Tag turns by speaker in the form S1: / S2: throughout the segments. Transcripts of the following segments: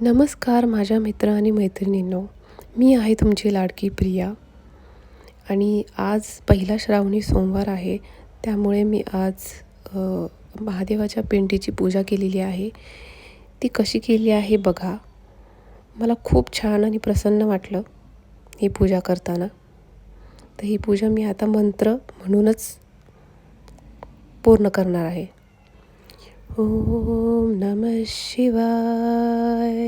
S1: नमस्कार माझ्या मित्र आणि मैत्रिणींनो. मी आहे तुमची लाडकी प्रिया. आणि आज पहिला श्रावणी सोमवार आहे. त्यामुळे मी आज महादेवाच्या पिंडीची पूजा केलेली आहे. ती कशी केली आहे बघा. मला खूप छान आणि प्रसन्न वाटलं ही पूजा करताना. तर ही पूजा मी आता मंत्र म्हणूनच पूर्ण करणार आहे. ओम नमः शिवाय.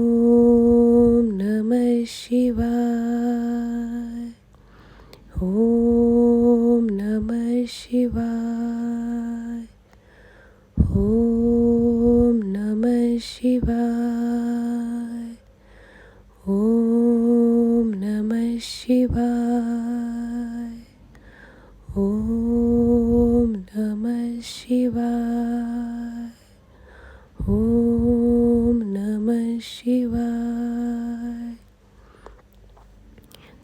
S1: शिवाय. ओम नमः शिवाय. ओम नमः शिवाय.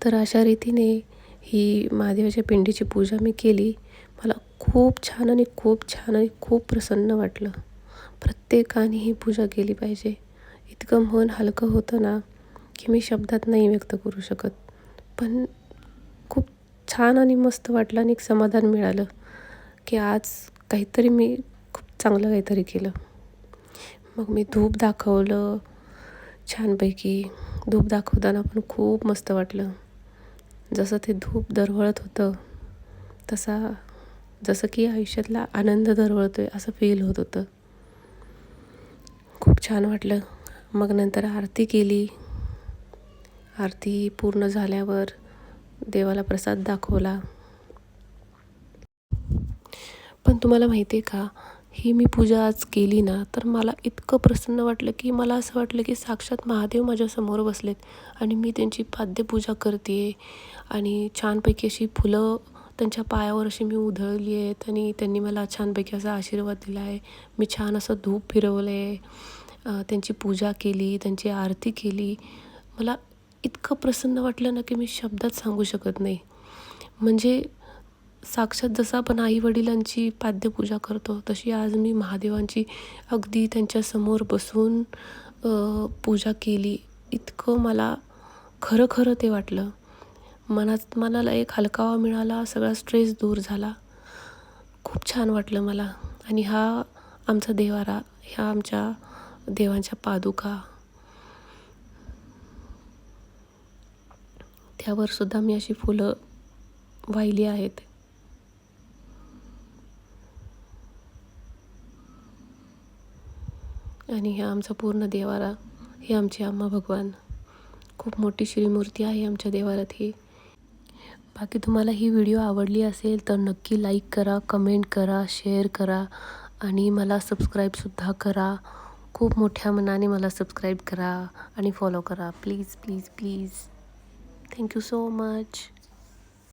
S1: तर अशा रीतीने ही महादेवाच्या पिंडीची पूजा मी केली. मला खूप छान आणि खूप छान आणि खूप प्रसन्न वाटलं. प्रत्येकाने ही पूजा केली पाहिजे. इतकं मन हलकं होतं ना की मी शब्दात नाही व्यक्त करू शकत. पण खूप छान आणि मस्त वाटलं आणि एक समाधान मिळालं की आज काहीतरी मी खूप चांगलं काहीतरी केलं. मग मी धूप दाखवलं छानपैकी. धूप दाखवताना पण खूप मस्त वाटलं. जसं ते धूप दरवळत होतं तसा जसं की आयुष्यातला आनंद दरवळतो आहे असं फील होत होतं. खूप छान वाटलं. मग नंतर आरती केली. आरती पूर्ण झाल्यावर देवाला प्रसाद दाखवला. पण तुम्हाला माहिती आहे का ही मी पूजा आज केली ना तर मला इतकं प्रसन्न वाटलं की मला असं वाटलं की साक्षात महादेव माझ्यासमोर बसलेत आणि मी त्यांची पाद्यपूजा करते आणि छानपैकी अशी फुलं त्यांच्या पायावर अशी मी उधळली आहेत आणि त्यांनी मला छानपैकी असा आशीर्वाद दिला आहे मी छान असं धूप फिरवलं आहे त्यांची पूजा केली त्यांची आरती केली. मला इतकं प्रसन्न वाटलं ना की मी शब्दात सांगू शकत नाही. म्हणजे साक्षात जसं आपण आईवडिलांची पाद्यपूजा करतो तशी आज मी महादेवांची अगदी त्यांच्यासमोर बसून पूजा केली. इतकं मला खरं खरं ते वाटलं. मनात मनाला एक हलकावा मिळाला सगळा स्ट्रेस दूर झाला. खूप छान वाटलं मला. आणि हा आमचा देवारा ह्या आमच्या देवांच्या पादुका त्यावर सुद्धा मी अशी फुलं वाहिली आहेत. आणि हे आमचा पूर्ण देवारा हे आमची आम्हा भगवान. खूप मोठी श्रीमूर्ती आहे आमच्या देवारात ही. बाकी तुम्हाला ही व्हिडिओ आवडली असेल तर नक्की लाईक करा कमेंट करा शेअर करा आणि मला सबस्क्राईबसुद्धा करा. खूप मोठ्या मनाने मला सबस्क्राईब करा आणि फॉलो करा. Please please please Thank you so much.